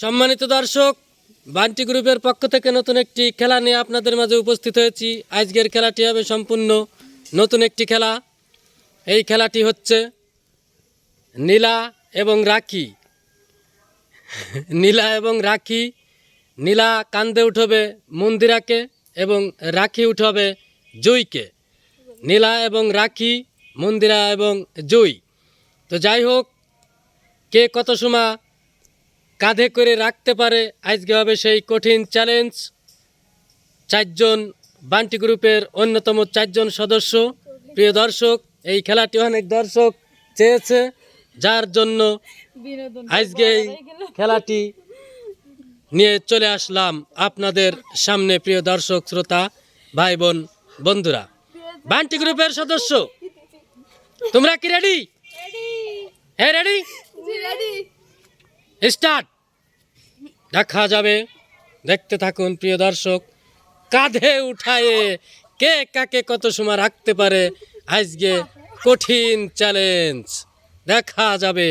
সম্মানিত দর্শক, বান্টি গ্রুপের পক্ষ থেকে নতুন একটি খেলা নিয়ে আপনাদের মাঝে উপস্থিত হয়েছি। আজকের খেলাটি হবে সম্পূর্ণ নতুন একটি খেলা। এই খেলাটি হচ্ছে নীলা এবং রাখি। নীলা এবং রাখি, নীলা কান্দে উঠবে মন্দিরাকে এবং রাখি উঠবে জুইকে। নীলা এবং রাখি, মন্দিরা এবং জুই। তো যাই হোক, কে কত সময় কাঁধে করে রাখতে পারে। আজকে হবে সেই কঠিন চ্যালেঞ্জ চারজন বান্টি গ্রুপের অন্যতম চারজন সদস্য। প্রিয় দর্শক এই খেলাটি অনেক দর্শক চেয়েছে যার জন্য আজকে এই খেলাটি নিয়ে চলে আসলাম আপনাদের সামনে প্রিয় দর্শক শ্রোতা ভাই বোন বন্ধুরা। বান্টি গ্রুপের সদস্য তোমরা কি রেডি হ্যাঁ রেডি স্টার্ট দেখা যাবে। দেখতে থাকুন প্রিয় দর্শক। কাঁধে উঠায়ে কে কাকে কত সময় রাখতে পারে আজকে কঠিন চ্যালেঞ্জ দেখা যাবে।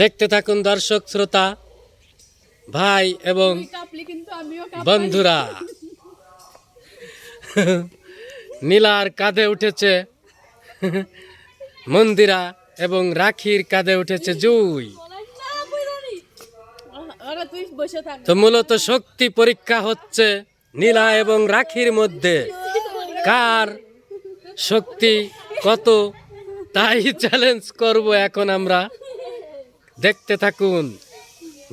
দেখতে থাকুন দর্শক শ্রোতা ভাই এবং বন্ধুরা। নীলার কাঁধে উঠেছে। মন্দিরা এবং রাখির কাঁধে উঠেছে জুই। তো মূলত শক্তি পরীক্ষা হচ্ছে নীলা এবং রাখির মধ্যে। কার শক্তি কত তাই চ্যালেঞ্জ করব এখন আমরা। দেখতে থাকুন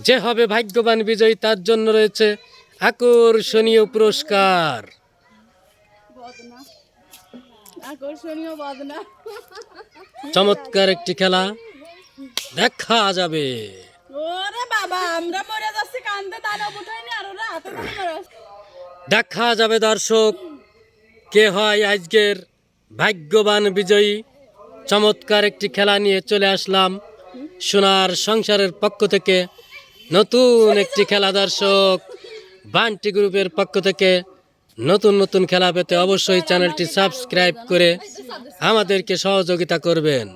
যে হবে ভাগ্যবান বিজয়ী তার জন্য রয়েছে আকর্ষণীয় পুরস্কার। আকর্ষণীয় বদনা। চমৎকার একটি খেলা। দেখা যাবে। ওরে বাবা আমরা মরে যাচ্ছি কান্দে দানব উঠাইনি আর ওরা হাতে ধরে মরে আসছে। দেখা যাবে দর্শক কে হয় আজকের ভাগ্যবান বিজয়ী। চমৎকার একটি খেলা নিয়ে চলে আসলাম সোনার সংসারের পক্ষ থেকে। নতুন একটি খেলা দর্শক বান্টি গ্রুপের পক্ষ থেকে। নতুন নতুন খেলা পেতে অবশ্যই চ্যানেলটি সাবস্ক্রাইব করে আমাদেরকে সহযোগিতা করবেন।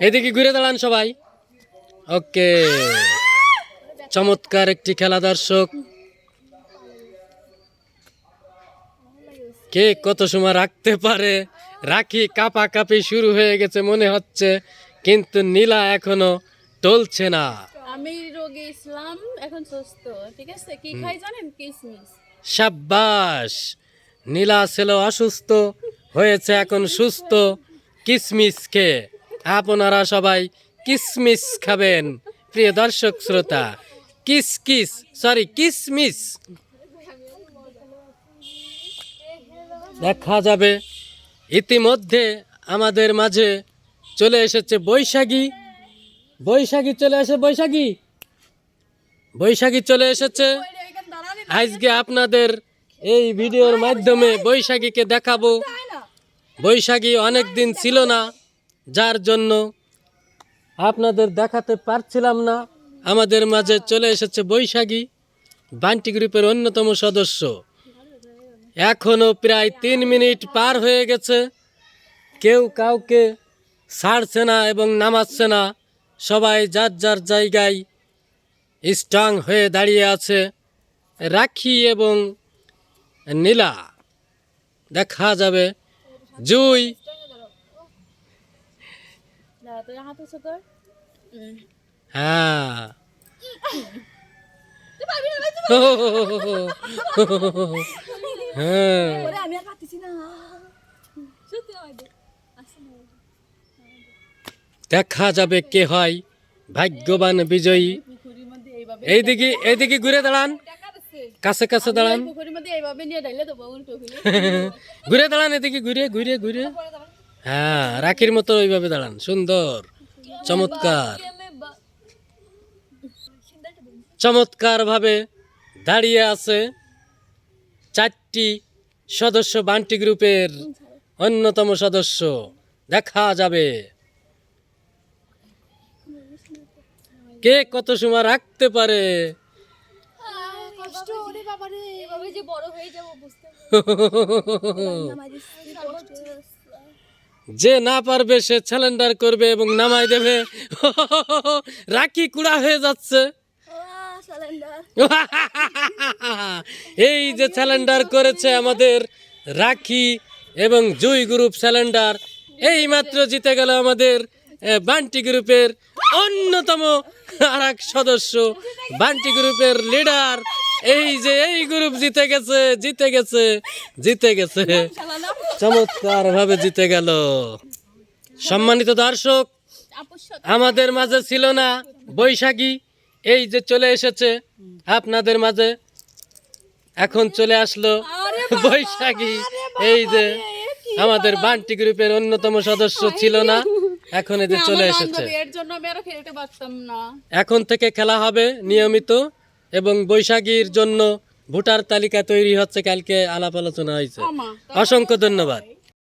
এদিকে ঘুরে দাঁড়ান সবাই। ওকে। চমৎকার একটি খেলা দর্শক। কে কত সময় রাখতে পারে? রাখি কাপা কাপি শুরু হয়ে গেছে মনে হচ্ছে কিন্তু নীলা এখনও টলছে না। আমি রোগী ইসলাম এখন সুস্থ। ঠিক আছে? কি খাই জানেন? কিসমিস। সাব্বাস। নীলা ছিল অসুস্থ, হয়েছে এখন সুস্থ। কিসমিস খেয়ে আপনারা সবাই কিসমিস খাবেন। প্রিয় দর্শক শ্রোতা, কিস কিস সরি কিসমিস। দেখা যাবে। ইতিমধ্যে আমাদের মাঝে চলে এসেছে বৈশাখী। বৈশাখী চলে এসে বৈশাখী। বৈশাখী চলে এসেছে। আজকে আপনাদের এই ভিডিওর মাধ্যমে বৈশাখীকে দেখাবো। বৈশাখী অনেক দিন ছিল না, যার জন্য আপনাদের দেখাতে পারছিলাম না। আমাদের মাঝে চলে এসেছে বৈশাখী বান্টি গ্রুপের অন্যতম সদস্য। এখনও প্রায় তিন মিনিট পার হয়ে গেছে। কেউ কাউকে ছাড়ছে না এবং নামাচ্ছে না। সবাই যার যার জায়গায় স্ট্রং হয়ে দাঁড়িয়ে আছে। রাখি এবং নীলা। দেখা যাবে। জুই। হ্যাঁ। হ্যাঁ। দেখা যাবে কে হয়। ভাগ্যবান বিজয়ী। এইদিকে এইদিকে ঘুরে দাঁড়ান। কাছে কাছে দাঁড়ান। ঘুরে দাঁড়ান এদিকে ঘুরে ঘুরে ঘুরে। হ্যাঁ রাখির মতো ওইভাবে দাঁড়ান সুন্দর চমৎকার। চমৎকার ভাবে দাঁড়িয়ে আছে চারটি সদস্য বান্টি গ্রুপের অন্যতম সদস্য। দেখা যাবে। কে কত সময় রাখতে পারে? কষ্ট ওরে বাবা রে এভাবে যে বড় হয়ে যাব বুঝতে যে না পারবে সে স্যালেন্ডার করবে এবং নামাই দেবে। রাখি কুড়া হয়ে যাচ্ছে। এই যে স্যালেন্ডার করেছে আমাদের রাখি এবং জুই গ্রুপ স্যালেন্ডার এই মাত্র জিতে গেল আমাদের বান্টি গ্রুপের অন্যতম আর এক সদস্য। বান্টি গ্রুপের লিডার এই যে এই গ্রুপ জিতে গেছে জিতে গেছে জিতে গেছে। চমৎকার ভাবে জিতে গেল। সম্মানিত দর্শক আমাদের মাঝে ছিল না বৈশাখী এই যে চলে এসেছে আপনাদের মাঝে। এখন চলে আসলো বৈশাখী এই যে আমাদের বান্টি গ্রুপের অন্যতম সদস্য ছিল না। এখন এই যে চলে এসেছে। এখন থেকে খেলা হবে নিয়মিত। এবং বৈশাখীর জন্য ভোটার তালিকা তৈরি হচ্ছে। কালকে আলাপ আলোচনা হয়েছে। অসংখ্য ধন্যবাদ।